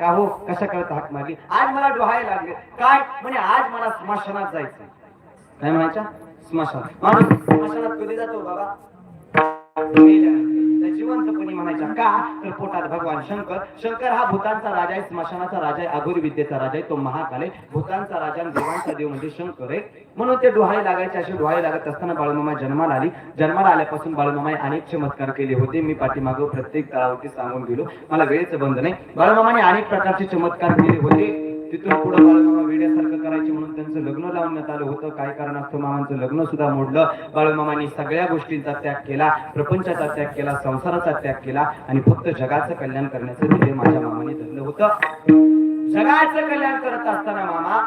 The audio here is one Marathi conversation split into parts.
का हो कशा करत हाक मारली आज मला डोहायला लागले. काय? म्हणजे आज मला स्मशानात जायचं काय म्हणायच्या स्मशान. माणूस स्मशानात कधी जातो बाबा? मेल्यानंतर. त्या जिवंतपणी म्हणायच्या का तर पोटात भगवान शंकर. शंकर हा भूतांचा राजा आहे स्मशानाचा राजा आहे अघोरी विद्येचा राजा आहे तो महाकाल आहे. भूतांचा राजा आणि देवांचा देव म्हणजे शंकर आहे. म्हणून ते डोहाळे लागायचे असे डोहाळे लागत असताना बाळूमामा जन्माला आली. जन्माला आल्यापासून बाळूमामाने अनेक चमत्कार केले होते. मी पाठीमागं प्रत्येक तळावरती सांगून गेलो. मला वेळेचं बंद नाही बाळूमामाने अनेक प्रकारचे चमत्कार केले होते. तिथून पुढे बाळूमामा वेड्यासारखं करायचे म्हणून त्यांचं लग्न लावण्यात आलं होतं. काय कारण असतं मामांचं लग्न सुद्धा मोडलं. बाळूमामांनी सगळ्या गोष्टींचा त्याग केला प्रपंचाचा त्याग केला संसाराचा त्याग केला आणि फक्त जगाचं कल्याण करण्याचं ध्येय माझ्या मामाने धरलं होतं. जगाचं कल्याण करत असताना मामा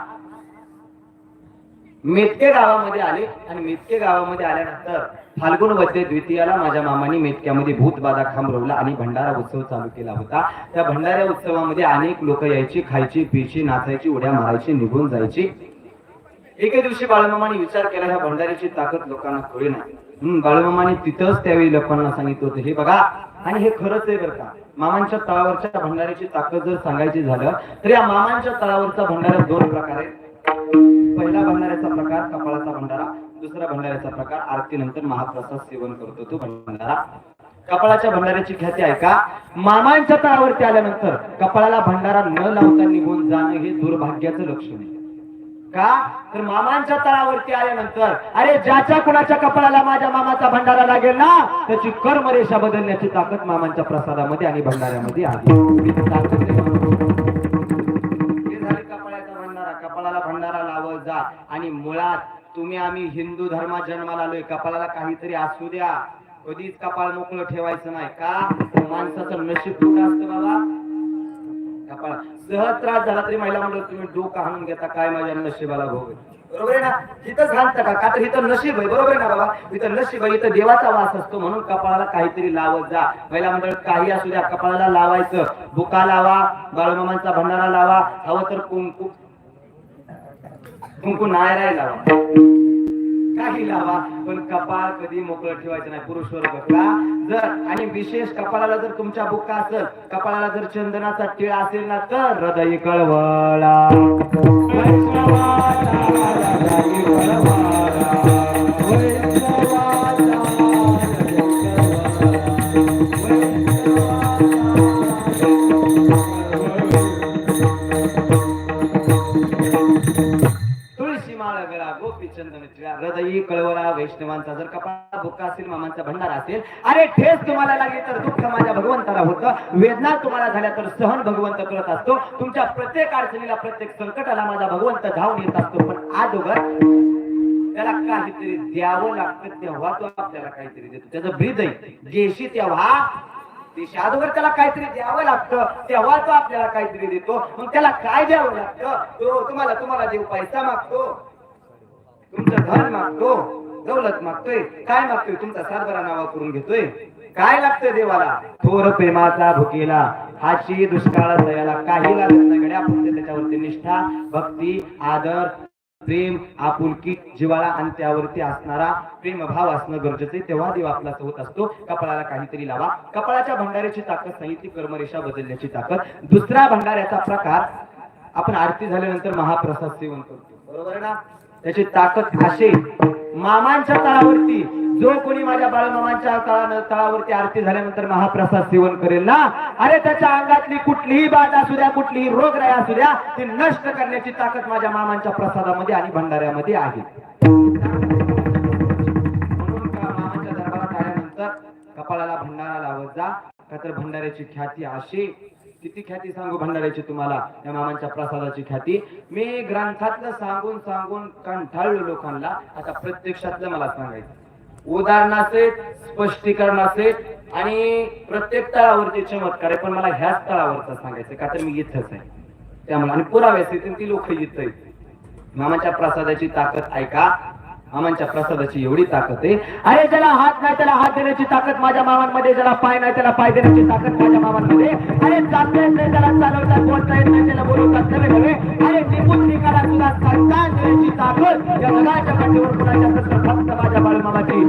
मेतके गावामध्ये आले आणि मेतके गावामध्ये आल्यानंतर फाल्गुन वद्य द्वितीयाला माझ्या मामाने मेतक्यामध्ये भूतबाधा खांबरवला आणि भंडारा उत्सव चालू केला होता. त्या भंडारा उत्सवामध्ये अनेक लोक यायची खायची पियची नाचायची उड्या मारायची निघून जायची. एके दिवशी बाळमामाने विचार केला ह्या भंडाऱ्याची ताकद लोकांना कळली नाही. बाळमामाने तिथंच त्यावेळी लोकांना सांगितलं होतं हे बघा आणि हे खरंच आहे बरं का. मामांच्या तळावरच्या भंडाऱ्याची ताकद जर सांगायची झालं तर या मामांच्या तळावरचा भंडारा दोन प्रकार आहेत पहिला भंडाऱ्याचा प्रकार कपाळाचा भंडारा दुसरा भंडाऱ्याचा प्रकार आरतीनंतर महाप्रसाद सेवन करतो तो भंडारा. कपाळाच्या भंडाऱ्याची ख्याती आहे का? मामांच्या तळावरती आल्यानंतर कपाळाला भंडारा न लावता निघून जाणं हे दुर्भाग्याचं लक्षण आहे. का? तर मामांच्या तळावरती आल्यानंतर अरे ज्याच्या कुणाच्या कपाळाला माझ्या मामाचा भंडारा लागेल ना त्याची कर्मरेषा बदलण्याची ताकद मामांच्या प्रसादामध्ये आणि भंडाऱ्यामध्ये आली ही ताकद आहे मामांची. हे झाले कपाळाचा भंडारा कपाळाला भंडारा लावत जा आणि मुळात तुम्ही आम्ही हिंदू धर्मात जन्माला आलोय. कपाळाला काहीतरी असू द्या. कधीच कपाळ मोकळं ठेवायचं नाही. का? माणसाचं नशीब कुठं असतं बाबा. कपाळ. सहज त्रास झाला तरी महिला म्हणलं तुम्ही डोकं हाणून घेता. काय माझ्या नशिबाला भोग बरोबर आहे ना? इथं घालता का? का तर इथं नशीब आहे. बरोबर आहे ना बाबा? इथं नशीब आहे. इथं देवाचा वास असतो. म्हणून कपाळाला काहीतरी लावत जा. महिला मंडळ काही असू द्या. कपाळाला लावायचं. बुका लावा. बाळमामांचा भंडारा लावा. हवं तर कुंकू कुंकू नायराय लावा काही लावा पण कपाळ कधी मोकळं ठेवायचं नाही. पुरुष वर्ग का? जर आणि विशेष कपाळाला जर तुमच्या बुक्का असेल कपाळाला जर चंदनाचा टिळा असेल ना तर हृदय कळवळा. हृदय तुळशी गोपी चंदन हृदयी कळवळा वैष्णवांचा जर कपाळ भुक्का असेल मामांचा भंडारा असेल अरे ठेस तुम्हाला लागली तर दुःख माझ्या भगवंताला होतं वेदना तुम्हाला झाल्या तर सहन भगवंत करत असतो तुमच्या प्रत्येक अडचणीला प्रत्येक संकटाला माझा भगवंत धावून येत असतो पण आजोगर त्याला काहीतरी द्यावं लागतं तेव्हा तो आपल्याला काहीतरी देतो. त्याचं ब्रीद आहे गेशी तेव्हा देशी अगोदर त्याला काहीतरी द्यावं लागतं तेव्हा तो आपल्याला काहीतरी देतो. मग त्याला काय द्यावं लागतं? तो तुम्हाला तुम्हाला देव पैसा मागतो. तुमचं धन मागतो दौलत मागतोय काय मागतोय तुमचा सातबारा नावा करून घेतोय? काय लागतंय देवाला? थोर प्रेमाचा भुकेला. हाची दुष्काळ दयाला काही लागत नाही फक्त त्याच्यावरती निष्ठा भक्ती आदर प्रेम आपुलकी जिवाळा आणि त्यावरती असणारा प्रेम भाव असणं गरजेचं तेव्हा देव आपला होत असतो. कपाळाला काहीतरी लावा. कपाळाच्या भंडाऱ्याची ताकद संहिती कर्मरेषा बदलण्याची ताकद. दुसरा भंडाऱ्याचा प्रकार आपण आरती झाल्यानंतर महाप्रसाद सेवन करतो. बरोबर आहे ना? त्याची ताकद असे मामांच्या तळावरती जो कोणी माझ्या बाळमामांच्या तळावरती आरती झाल्यानंतर महाप्रसाद सेवन करेल ना? अरे त्याच्या अंगातली कुठलीही बाधा असू द्या कुठलीही रोगराई असू द्या ती नष्ट करण्याची ताकद माझ्या मामांच्या प्रसादामध्ये आणि भंडाऱ्यामध्ये आहे. म्हणून मामांच्या दरबारात आल्यानंतर कपाळाला भंडारा लावत जा? का तर भंडाऱ्याची ख्याती अशी किती ख्याती सांगू भंडाऱ्याची तुम्हाला? या मामांच्या प्रसादाची ख्याती. मी ग्रंथातलं सांगून सांगून कंठाळलो लोकांना. आता प्रत्यक्षातलं मला सांगायचं. उदाहरण असेल स्पष्टीकरण असेल आणि प्रत्येक तळावरती चमत्कार आहे. पण मला ह्याच तळावरचं सांगायचं का? तर मी इथंच आहे. त्यामुळे आणि पुराव्यास येतील ती लोक इथं मामाच्या प्रसादाची ताकद ऐका. मामांच्या प्रसादाची एवढी ताकद आहे. अरे ज्याला हात नाही त्याला हात देण्याची ताकद माझ्या मामांमध्ये ज्याला पाय नाही त्याला पाय देण्याची ताकद माझ्या मामांमध्ये. अरे चालता नाही त्याला चालवतात बोलता येत नाही त्याला बोलवतात नवे नवे अरे निपुण निघाला तुला सांगता देण्याची ताकद. या जगाच्या पाठीवर कुणाच्या फक्त माझ्या बाळमामाची.